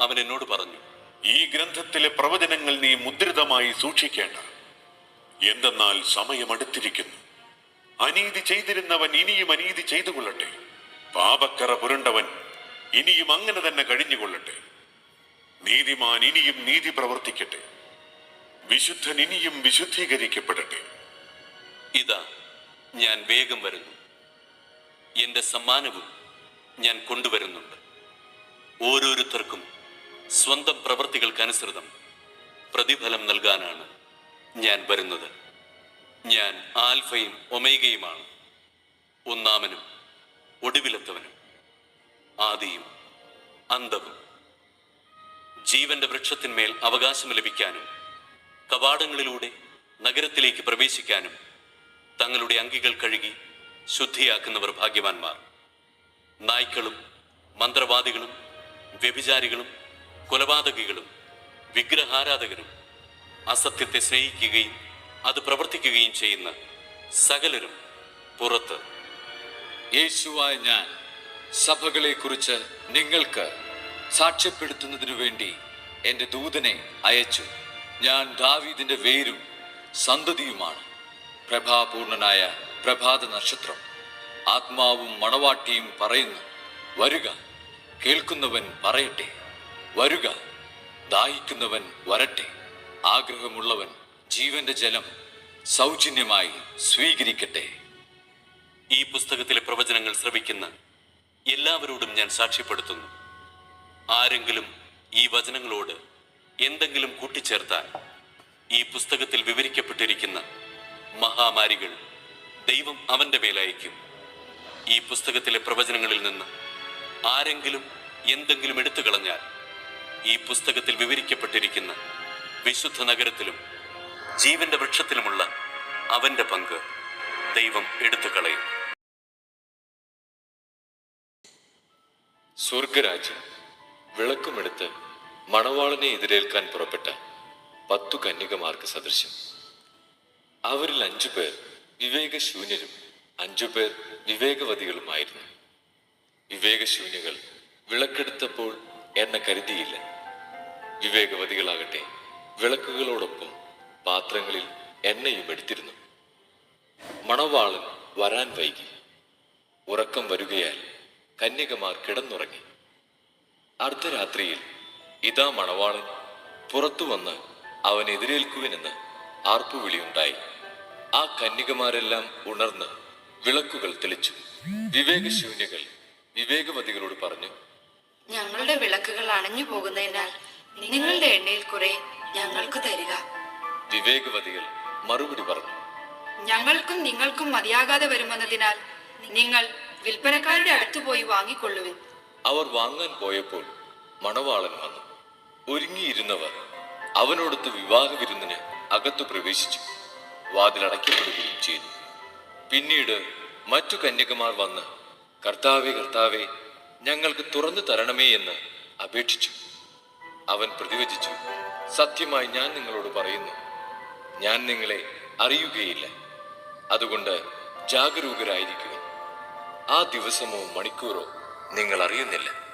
അവൻ എന്നോട് പറഞ്ഞു ഈ ഗ്രന്ഥത്തിലെ പ്രവചനങ്ങൾ നീ മുദ്രിതമായി സൂക്ഷിക്കേണ്ട. എന്തെന്നാൽ സമയമടുത്തിരിക്കുന്നു അനീതി ചെയ്തിരുന്നവൻ ഇനിയും അനീതി ചെയ്തു കൊള്ളട്ടെ പാപക്കറ പുരണ്ടവൻ ഇനിയും അങ്ങനെ തന്നെ കഴിഞ്ഞുകൊള്ളട്ടെ. നീതിമാൻ ഇനിയും നീതി പ്രവർത്തിക്കട്ടെ. വിശുദ്ധൻ ഇനിയും വിശുദ്ധീകരിക്കപ്പെടട്ടെ. ഇതാ ഞാൻ വേഗം വരുന്നു. എന്റെ സമ്മാനവും ഞാൻ കൊണ്ടുവരുന്നുണ്ട്. ഓരോരുത്തർക്കും സ്വന്തം പ്രവൃത്തികൾക്കനുസൃതം പ്രതിഫലം നൽകാനാണ് ഞാൻ വരുന്നത്. ഞാൻ ആൽഫയും ഒമേഗയുമാണ്. ഒന്നാമനും ഒടുവിലെത്തവനും. ആദിയും അന്തവും ജീവന്റെ വൃക്ഷത്തിന്മേൽ അവകാശം ലഭിക്കാനും കവാടങ്ങളിലൂടെ നഗരത്തിലേക്ക് പ്രവേശിക്കാനും തങ്ങളുടെ അങ്കികൾ കഴുകി ശുദ്ധിയാക്കുന്നവർ ഭാഗ്യവാന്മാർ. നായ്ക്കളും മന്ത്രവാദികളും വ്യഭിചാരികളും കൊലപാതകികളും വിഗ്രഹാരാധകരും അസത്യത്തെ സ്നേഹിക്കുകയും അത് പ്രവർത്തിക്കുകയും ചെയ്യുന്ന സകലരും പുറത്ത്. യേശുവായ ഞാൻ സഭകളെക്കുറിച്ച് നിങ്ങൾക്ക് സാക്ഷ്യപ്പെടുത്തുന്നതിനു വേണ്ടി എന്റെ ദൂതനെ അയച്ചു. ഞാൻ ദാവീദിന്റെ വേരും സന്തതിയുമാണ്. പ്രഭാപൂർണനായ പ്രഭാത നക്ഷത്രം. ആത്മാവും മണവാട്ടിയും പറയുന്നു വരുക. കേൾക്കുന്നവൻ പറയട്ടെ. വരുക. ദാഹിക്കുന്നവൻ വരട്ടെ. ആഗ്രഹമുള്ളവൻ ജീവന്റെ ജലം സൗജന്യമായി സ്വീകരിക്കട്ടെ. ഈ പുസ്തകത്തിലെ പ്രവചനങ്ങൾ ശ്രവിക്കുന്ന എല്ലാവരോടും ഞാൻ സാക്ഷ്യപ്പെടുത്തുന്നു. ആരെങ്കിലും ഈ വചനങ്ങളോട് എന്തെങ്കിലും കൂട്ടിച്ചേർത്താൽ ഈ പുസ്തകത്തിൽ വിവരിക്കപ്പെട്ടിരിക്കുന്ന മഹാമാരികൾ ദൈവം അവന്റെ മേലയക്കും. ഈ പുസ്തകത്തിലെ പ്രവചനങ്ങളിൽ നിന്ന് ആരെങ്കിലും എന്തെങ്കിലും എടുത്തു കളഞ്ഞാൽ ഈ പുസ്തകത്തിൽ വിവരിക്കപ്പെട്ടിരിക്കുന്ന വിശുദ്ധ നഗരത്തിലും ജീവന്റെ വൃക്ഷത്തിലുമുള്ള അവന്റെ പങ്ക് ദൈവം എടുത്തു കളയും. സ്വർഗരാജ്യം വിളക്കുമെടുത്ത് മണവാളനെ എതിരേൽക്കാൻ പുറപ്പെട്ട പത്തു കന്യകമാർക്ക് സദൃശ്യം. അവരിൽ അഞ്ചു പേർ വിവേകശൂന്യരും അഞ്ചു പേർ വിവേകവതികളുമായിരുന്നു. വിവേകശൂന്യകൾ വിളക്കെടുത്തപ്പോൾ എന്നെ കരുതിയില്ല. വിവേകവതികളാകട്ടെ വിളക്കുകളോടൊപ്പം പാത്രങ്ങളിൽ എണ്ണയും എടുത്തിരുന്നു. മണവാളൻ വരാൻ വൈകി. ഉറക്കം വരികയാൽ കന്യകമാർ കിടന്നുറങ്ങി. അർദ്ധരാത്രിയിൽ ഇതാ മണവാളൻ പുറത്തു വന്ന് അവൻ എതിരേൽക്കുവിനെന്ന് ആർപ്പുവിളിയുണ്ടായി. ആ കന്യകമാരെല്ലാം ഉണർന്ന് വിളക്കുകൾ തെളിച്ചു. വിവേകശൂന്യകൾ വിവേകവതികളോട് പറഞ്ഞു ഞങ്ങളുടെ വിളക്കുകൾ അണഞ്ഞു പോകുന്നതിനാൽ നിങ്ങളുടെ എണ്ണയിൽ കുറെ ഞങ്ങൾക്ക് തരിക. വിവേകവതികൾ മറുപടി പറഞ്ഞു ഞങ്ങൾക്കും നിങ്ങൾക്കും മതിയാകാതെ വരുമെന്നതിനാൽ നിങ്ങൾ വിൽപ്പനക്കാരുടെ അടുത്ത് പോയി വാങ്ങിക്കൊള്ളുവിൻ. അവർ വാങ്ങാൻ പോയപ്പോൾ മണവാളൻ വന്നു. ഒരുങ്ങിയിരുന്നവർ അവനോടൊത്ത് വിവാഹ വിരുന്നിന് അകത്തു പ്രവേശിച്ചു. വാതിലടയ്ക്കപ്പെടുകയും ചെയ്തു. പിന്നീട് മറ്റു കന്യകമാർ വന്ന് കർത്താവെ കർത്താവെ ഞങ്ങൾക്ക് തുറന്നു തരണമേ എന്ന് അപേക്ഷിച്ചു. അവൻ പ്രതിവചിച്ചു സത്യമായി ഞാൻ നിങ്ങളോട് പറയുന്നു ഞാൻ നിങ്ങളെ അറിയുകയില്ല. അതുകൊണ്ട് ജാഗരൂകരായിരിക്കുക. ആ ദിവസമോ മണിക്കൂറോ നിങ്ങൾ അറിയുന്നില്ല.